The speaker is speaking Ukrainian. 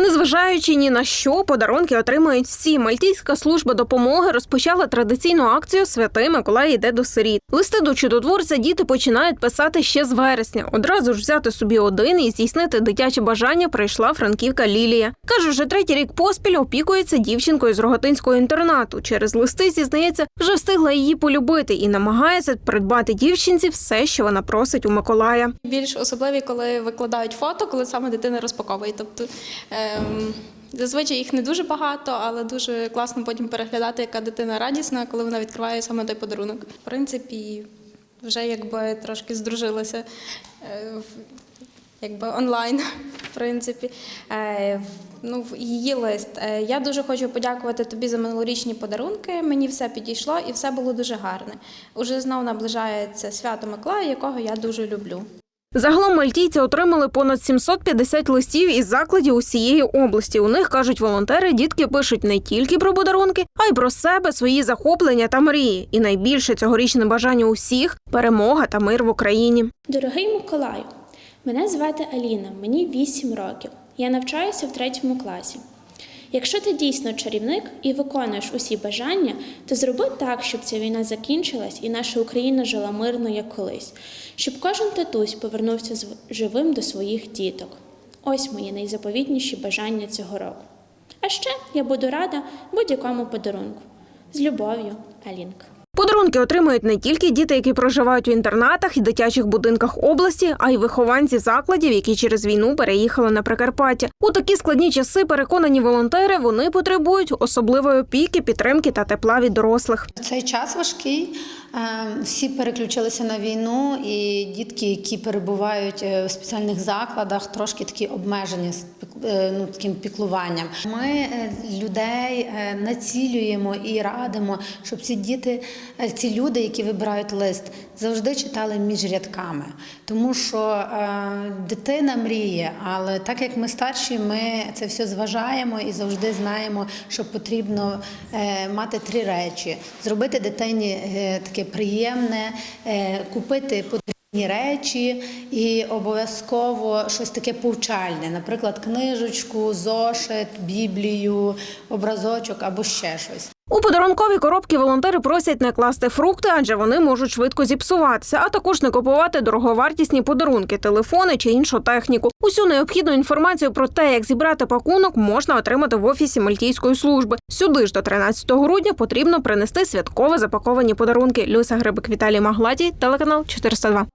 Незважаючи ні на що, подарунки отримують всі. Мальтійська служба допомоги розпочала традиційну акцію Святий Миколай йде до сиріт. Листи до чудотворця діти починають писати ще з вересня. Одразу ж взяти собі один і здійснити дитяче бажання прийшла франківка Лілія. Каже, вже третій рік поспіль опікується дівчинкою з рогатинського інтернату. Через листи зізнається, вже встигла її полюбити і намагається придбати дівчинці все, що вона просить у Миколая. Більш особливі, коли викладають фото, коли саме дитина розпаковує. Тобто ем, зазвичай їх не дуже багато, але дуже класно потім переглядати, яка дитина радісна, коли вона відкриває саме той подарунок. В принципі, вже якби трошки здружилася. е, Якби онлайн, в принципі, Е, ну в- її лист. Е, Я дуже хочу подякувати тобі за минулорічні подарунки. Мені все підійшло і все було дуже гарне. Уже знов наближається свято Миколая, якого я дуже люблю. Загалом мальтійці отримали понад 750 листів із закладів усієї області. У них кажуть волонтери, дітки пишуть не тільки про подарунки, а й про себе, свої захоплення та мрії. І найбільше цьогорічне бажання усіх перемога та мир в Україні. Дорогий Миколаю, мене звати Аліна, мені 8 років. Я навчаюся в третьому класі. Якщо ти дійсно чарівник і виконуєш усі бажання, то зроби так, щоб ця війна закінчилась і наша Україна жила мирно, як колись, щоб кожен татусь повернувся живим до своїх діток. Ось мої найзаповітніші бажання цього року. А ще я буду рада будь-якому подарунку. З любов'ю, Алінка. Подарунки отримують не тільки діти, які проживають в інтернатах і дитячих будинках області, а й вихованці закладів, які через війну переїхали на Прикарпаття. У такі складні часи переконані волонтери, вони потребують особливої опіки, підтримки та тепла від дорослих. Цей час важкий. Е, Всі переключилися на війну, і дітки, які перебувають е, в спеціальних закладах, трошки такі обмежені е, ну, таким піклуванням. Ми людей націлюємо і радимо, щоб ці діти, ці люди, які вибирають лист, завжди читали між рядками. Тому що е, дитина мріє, але так як ми старші, ми це все зважаємо і завжди знаємо, що потрібно е, мати три речі: зробити дитині е, таке приємне, е, купити потрібні речі і обов'язково щось таке повчальне, наприклад, книжечку, зошит, біблію, образочок або ще щось. У подарункові коробки волонтери просять не класти фрукти, адже вони можуть швидко зіпсуватися, а також не купувати дороговартісні подарунки, телефони чи іншу техніку. Усю необхідну інформацію про те, як зібрати пакунок, можна отримати в офісі Мальтійської служби. Сюди ж до 13 грудня потрібно принести святково запаковані подарунки. Люся Грибик Віталій Магладій, телеканал 402.